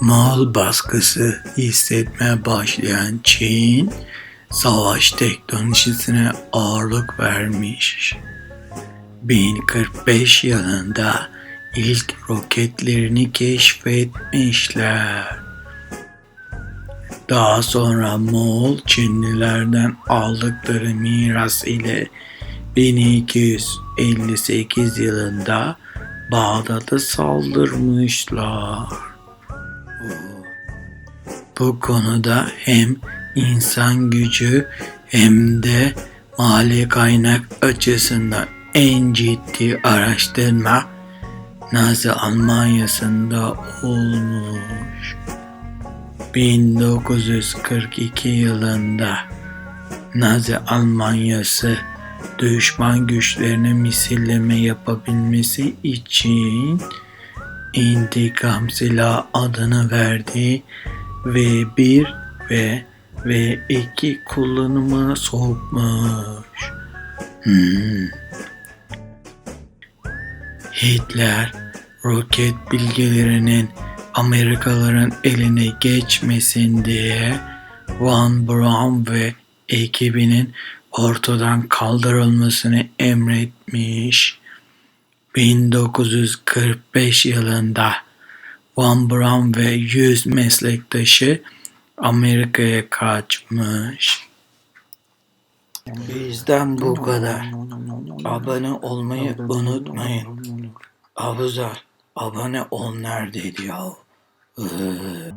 Mal baskısı hissetmeye başlayan Çin, savaş teknolojisine ağırlık vermiş. 1045 yılında ilk roketlerini keşfetmişler. Daha sonra Moğol Çinlilerden aldıkları miras ile 1258 yılında Bağdat'a saldırmışlar. Bu konuda hem insan gücü hem de mali kaynak açısından en ciddi araştırma Nazi Almanya'sında olmuş. 1942 yılında Nazi Almanyası düşman güçlerine misilleme yapabilmesi için intikam silahı adını verdiği V1 ve V2 kullanımına sokmuş. Hmm. Hitler roket bilgilerinin Amerikalıların eline geçmesin diye Von Braun ve ekibinin ortadan kaldırılmasını emretmiş. 1945 yılında Von Braun ve 100 meslektaşı Amerika'ya kaçmış. Bizden bu kadar. Abone olmayı unutmayın. Abuzer, abone ol neredeydi ya? Iıı.